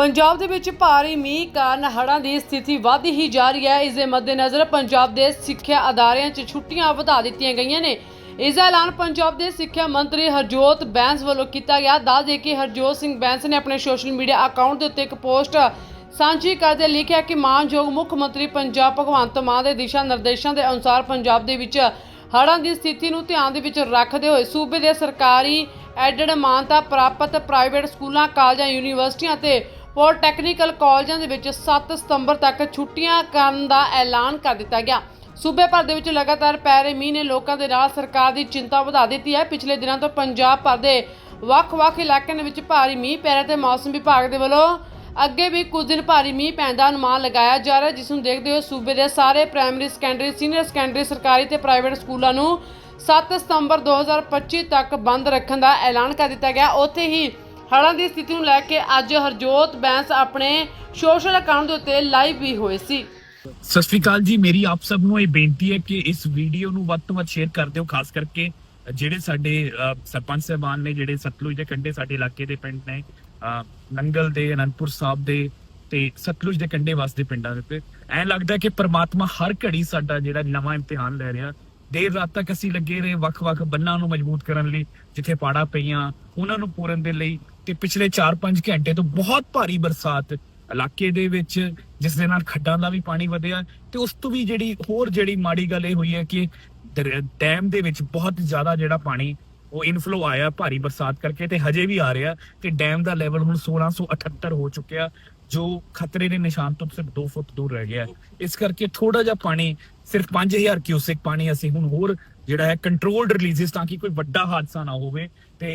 ਪੰਜਾਬ ਦੇ ਵਿੱਚ ਭਾਰੀ ਮੀਂਹ ਕਾਰਨ ਹੜ੍ਹਾਂ ਦੀ ਸਥਿਤੀ ਵੱਧ ਹੀ ਜਾ ਰਹੀ ਹੈ। ਇਸ ਦੇ ਮੱਦੇਨਜ਼ਰ ਪੰਜਾਬ ਦੇ ਸਿੱਖਿਆ ਅਦਾਰਿਆਂ 'ਚ ਛੁੱਟੀਆਂ ਵਧਾ ਦਿੱਤੀਆਂ ਗਈਆਂ ਨੇ। ਇਸ ਦਾ ਐਲਾਨ ਪੰਜਾਬ ਦੇ ਸਿੱਖਿਆ ਮੰਤਰੀ ਹਰਜੋਤ ਬੈਂਸ ਵੱਲੋਂ ਕੀਤਾ ਗਿਆ। ਦੱਸ ਦੇ ਕਿ ਹਰਜੋਤ ਸਿੰਘ ਬੈਂਸ ਨੇ ਆਪਣੇ ਸੋਸ਼ਲ ਮੀਡੀਆ ਅਕਾਊਂਟ ਦੇ ਉੱਤੇ ਇੱਕ ਪੋਸਟ ਸਾਂਝੀ ਕਰਦੇ ਲਿਖਿਆ ਕਿ ਮਾਨਯੋਗ ਮੁੱਖ ਮੰਤਰੀ ਪੰਜਾਬ ਭਗਵੰਤ ਮਾਨ ਦੇ ਦਿਸ਼ਾ ਨਿਰਦੇਸ਼ਾਂ ਦੇ ਅਨੁਸਾਰ ਪੰਜਾਬ ਦੇ ਵਿੱਚ ਹੜ੍ਹਾਂ ਦੀ ਸਥਿਤੀ ਨੂੰ ਧਿਆਨ ਦੇ ਵਿੱਚ ਰੱਖਦੇ ਹੋਏ ਸੂਬੇ ਦੇ ਸਰਕਾਰੀ ਐਡਡ ਮਾਨਤਾ ਪ੍ਰਾਪਤ ਪ੍ਰਾਈਵੇਟ ਸਕੂਲਾਂ, ਕਾਲਜਾਂ, ਯੂਨੀਵਰਸਿਟੀਆਂ ਅਤੇ ਪੋਲੀਟੈਕਨੀਕਲ ਕਾਲਜਾਂ ਦੇ ਵਿੱਚ 7 ਸਤੰਬਰ ਤੱਕ ਛੁੱਟੀਆਂ ਕਰਨ ਦਾ ਐਲਾਨ ਕਰ ਦਿੱਤਾ ਗਿਆ। ਸੂਬੇ ਭਰ ਦੇ ਵਿੱਚ ਲਗਾਤਾਰ ਪੈ ਰਹੇ ਮੀਂਹ ਨੇ ਲੋਕਾਂ ਦੇ ਨਾਲ ਸਰਕਾਰ ਦੀ ਚਿੰਤਾ ਵਧਾ ਦਿੱਤੀ ਹੈ। ਪਿਛਲੇ ਦਿਨਾਂ ਤੋਂ ਪੰਜਾਬ ਭਰ ਦੇ ਵੱਖ-ਵੱਖ ਇਲਾਕਿਆਂ ਦੇ ਵਿੱਚ ਭਾਰੀ ਮੀਂਹ ਪੈ ਰਿਹਾ ਤੇ ਮੌਸਮ ਵਿਭਾਗ ਦੇ ਵੱਲੋਂ ਅੱਗੇ ਵੀ ਕੁਝ ਦਿਨ ਭਾਰੀ ਮੀਂਹ ਪੈਣ ਦਾ ਅਨੁਮਾਨ ਲਗਾਇਆ ਜਾ ਰਿਹਾ ਜਿਸ ਨੂੰ ਦੇਖਦੇ ਹੋਏ ਸੂਬੇ ਦੇ ਸਾਰੇ ਪ੍ਰਾਇਮਰੀ, ਸੈਕੰਡਰੀ, ਸੀਨੀਅਰ, ਸੈਕੰਡਰੀ, ਸਰਕਾਰੀ ਤੇ ਪ੍ਰਾਈਵੇਟ ਸਕੂਲਾਂ ਨੂੰ 7 ਸਤੰਬਰ 2025 ਤੱਕ ਬੰਦ ਰੱਖਣ ਦਾ ਐਲਾਨ ਕਰ ਦਿੱਤਾ ਗਿਆ। ਉੱਥੇ ਹੀ ਹੜ੍ਹਾਂ ਦੀ ਸਥਿਤੀ ਨੂੰ ਲੈ ਕੇ ਅੱਜ ਹਰਜੋਤ ਬੈਂਸ ਆਪਣੇ ਸੋਸ਼ਲ ਅਕਾਊਂਟ ਦੇ ਉੱਤੇ ਲਾਈਵ ਵੀ ਹੋਏ ਸੀ। ਸਤਿ ਸ਼੍ਰੀ ਅਕਾਲ ਜੀ, ਮੇਰੀ ਆਪ ਸਭ ਨੂੰ ਇਹ ਬੇਨਤੀ ਹੈ ਕਿ ਇਸ ਵੀਡੀਓ ਨੂੰ ਵੱਧ ਤੋਂ ਵੱਧ ਸ਼ੇਅਰ ਕਰ ਦਿਓ, ਖਾਸ ਕਰਕੇ ਜਿਹੜੇ ਸਾਡੇ ਸਰਪੰਚ ਸਾਹਿਬਾਨ ਨੇ, ਜਿਹੜੇ ਸਤਲੁਜ ਦੇ ਕੰਢੇ ਸਾਡੇ ਇਲਾਕੇ ਦੇ ਪਿੰਡ ਨੇ ਨੰਗਲ ਦੇ, ਅਨੰਦਪੁਰ ਸਾਹਿਬ ਦੇ ਤੇ ਸਤਲੁਜ ਦੇ ਕੰਢੇ ਵਸਦੇ ਪਿੰਡਾਂ ਦੇ ਉੱਤੇ। ਐਂ ਲੱਗਦਾ ਕਿ ਪ੍ਰਮਾਤਮਾ ਹਰ ਘੜੀ ਸਾਡਾ ਜਿਹੜਾ ਨਵਾਂ ਇਮਤਿਹਾਨ ਲੈ ਰਿਹਾ। ਦੇਰ ਰਾਤ ਤੱਕ ਅਸੀਂ ਲੱਗੇ ਰਹੇ ਵੱਖ-ਵੱਖ ਬੰਨਾਂ ਨੂੰ ਮਜ਼ਬੂਤ ਕਰਨ ਲਈ, ਜਿੱਥੇ ਪਾੜਾ ਪਈਆਂ, ਉਹਨਾਂ ਨੂੰ ਪੂਰਨ ਦੇ ਲਈ ਤੇ ਪਿਛਲੇ 4-5 ਘੰਟੇ ਤੋਂ ਬਹੁਤ ਭਾਰੀ ਬਰਸਾਤ ਇਲਾਕੇ ਦੇ ਵਿੱਚ, ਜਿਸ ਦੇ ਨਾਲ ਖੱਡਾਂ ਦਾ ਵੀ ਪਾਣੀ ਵਧਿਆ ਤੇ ਉਸ ਤੋਂ ਵੀ ਜਿਹੜੀ ਹੋਰ ਜਿਹੜੀ ਮਾੜੀ ਗੱਲ ਇਹ ਹੋਈ ਹੈ ਕਿ ਦਰ- ਡੈਮ ਦੇ ਵਿੱਚ ਬਹੁਤ ਜ਼ਿਆਦਾ ਜਿਹੜਾ ਪਾਣੀ ਉਹ ਇਨਫਲੋ ਆਇਆ ਭਾਰੀ ਬਰਸਾਤ ਕਰਕੇ ਤੇ ਹਜੇ ਵੀ ਆ ਰਿਹਾ ਤੇ ਡੈਮ ਦਾ ਲੈਵਲ ਹੁਣ 1678 ਹੋ ਚੁੱਕਿਆ, ਜੋ ਖਤਰੇ ਦੇ ਨਿਸ਼ਾਨ ਤੋਂ ਸਿਰਫ 2 ਫੁੱਟ ਦੂਰ ਰਹਿ ਗਿਆ। ਇਸ ਕਰਕੇ ਥੋੜਾ ਜਿਹਾ ਪਾਣੀ, ਸਿਰਫ 5000 ਕਿਊਸਿਕ ਪਾਣੀ ਅਸੀਂ ਹੁਣ ਹੋਰ ਜਿਹੜਾ ਹੈ ਕੰਟਰੋਲਡ ਰਿਲੀਜ਼ਸ ਤਾਂ ਕਿ ਕੋਈ ਵੱਡਾ ਹਾਦਸਾ ਨਾ ਹੋਵੇ ਤੇ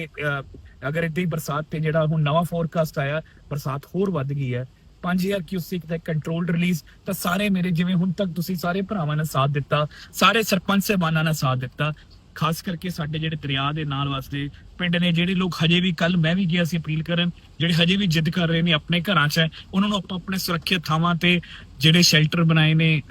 ਅਗਰ ਇਦਾਂ ਹੀ ਬਰਸਾਤ ਤੇ ਜਿਹੜਾ ਹੁਣ ਨਵਾਂ ਫੋਰਕਾਸਟ ਆਇਆ, ਬਰਸਾਤ ਹੋਰ ਵੱਧ ਗਈ ਹੈ 5000 ਕਿਊਸਿਕ ਦਾ ਕੰਟਰੋਲਡ ਰਿਲੀਜ਼ ਤਾਂ ਸਾਰੇ ਮੇਰੇ ਜਿਵੇਂ ਹੁਣ ਤੱਕ ਤੁਸੀਂ ਸਾਰੇ ਭਰਾਵਾਂ ਨੇ ਸਾਥ ਦਿੱਤਾ, ਸਾਰੇ ਸਰਪੰਚ ਸਾਹਿਬਾਨਾਂ ਨੇ ਸਾਥ ਦਿੱਤਾ ਖਾਸ ਕਰਕੇ ਸਾਡੇ ਜਿਹੜੇ ਦਰਿਆ ਦੇ ਨਾਲ ਵਸਦੇ ਪਿੰਡ ਨੇ ਜਿਹੜੇ ਲੋਕ ਹਜੇ ਵੀ ਕੱਲ ਮੈਂ ਵੀ ਗਿਆ ਸੀ ਅਪੀਲ ਕਰਨ ਜਿਹੜੇ ਹਜੇ ਵੀ ਜਿੱਦ ਕਰ ਰਹੇ ਨੇ ਆਪਣੇ ਘਰਾਂ 'ਚ ਉਹਨਾਂ ਨੂੰ ਆਪਾਂ ਆਪਣੇ ਸੁਰੱਖਿਅਤ ਥਾਵਾਂ ਤੇ ਜਿਹੜੇ ਸ਼ੈਲਟਰ ਬਣਾਏ ਨੇ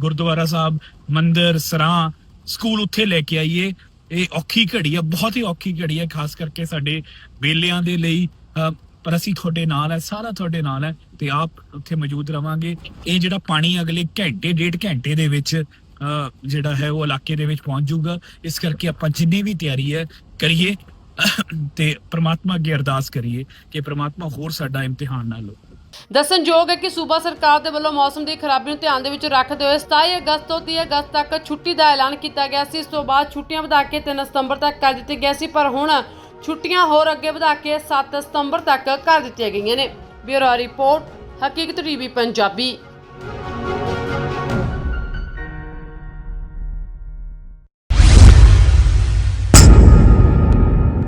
ਗੁਰਦੁਆਰਾ ਸਾਹਿਬ ਮੰਦਿਰ ਸਰਾਂ ਸਕੂਲ ਉੱਥੇ ਲੈ ਕੇ ਆਈਏ। ਇਹ ਔਖੀ ਘੜੀ ਆ ਬਹੁਤ ਹੀ ਔਖੀ ਘੜੀ ਹੈ ਖਾਸ ਕਰਕੇ ਸਾਡੇ ਬੇਲਿਆਂ ਦੇ ਲਈ ਅਹ, ਪਰ ਅਸੀਂ ਤੁਹਾਡੇ ਨਾਲ ਹੈ ਸਾਰਾ ਤੁਹਾਡੇ ਨਾਲ ਹੈ ਤੇ ਆਪ ਉੱਥੇ ਮੌਜੂਦ ਰਵਾਂਗੇ। ਇਹ ਜਿਹੜਾ ਪਾਣੀ ਅਗਲੇ ਘੰਟੇ ਡੇਢ ਘੰਟੇ ਦੇ ਵਿੱਚ ਜਿਹੜਾ ਹੈ ਉਹ ਇਲਾਕੇ ਦੇ ਵਿੱਚ ਪਹੁੰਚ ਜਾਊਗਾ। ਇਸ ਕਰਕੇ ਆਪਾਂ ਜਿੰਨੀ ਵੀ ਤਿਆਰੀ ਹੈ ਕਰੀਏ ਤੇ ਪ੍ਰਮਾਤਮਾ ਅੱਗੇ ਅਰਦਾਸ ਕਰੀਏ ਕਿ ਪ੍ਰਮਾਤਮਾ ਹੋਰ ਸਾਡਾ ਇਮਤਿਹਾਨ ਨਾ ਲਓ ਦੱਸਣਯੋਗ ਹੈ ਕਿ ਸੂਬਾ ਸਰਕਾਰ ਦੇ ਵੱਲੋਂ ਮੌਸਮ ਦੀ ਖਰਾਬੀ ਨੂੰ ਧਿਆਨ ਦੇ ਵਿੱਚ ਰੱਖਦੇ ਹੋਏ 27 ਅਗਸਤ ਤੋਂ 30 ਅਗਸਤ ਤੱਕ ਛੁੱਟੀ ਦਾ ਐਲਾਨ ਕੀਤਾ ਗਿਆ ਸੀ। ਇਸ ਤੋਂ ਬਾਅਦ ਛੁੱਟੀਆਂ ਵਧਾ ਕੇ 3 ਸਤੰਬਰ ਤੱਕ ਕਰ ਦਿੱਤੀ ਗਿਆ ਸੀ, ਪਰ ਹੁਣ ਛੁੱਟੀਆਂ ਹੋਰ ਅੱਗੇ ਵਧਾ ਕੇ 7 ਸਤੰਬਰ ਤੱਕ ਕਰ ਦਿੱਤੀਆਂ ਗਈਆਂ ਨੇ। Bureau report, Haqeeqat TV, Punjabi.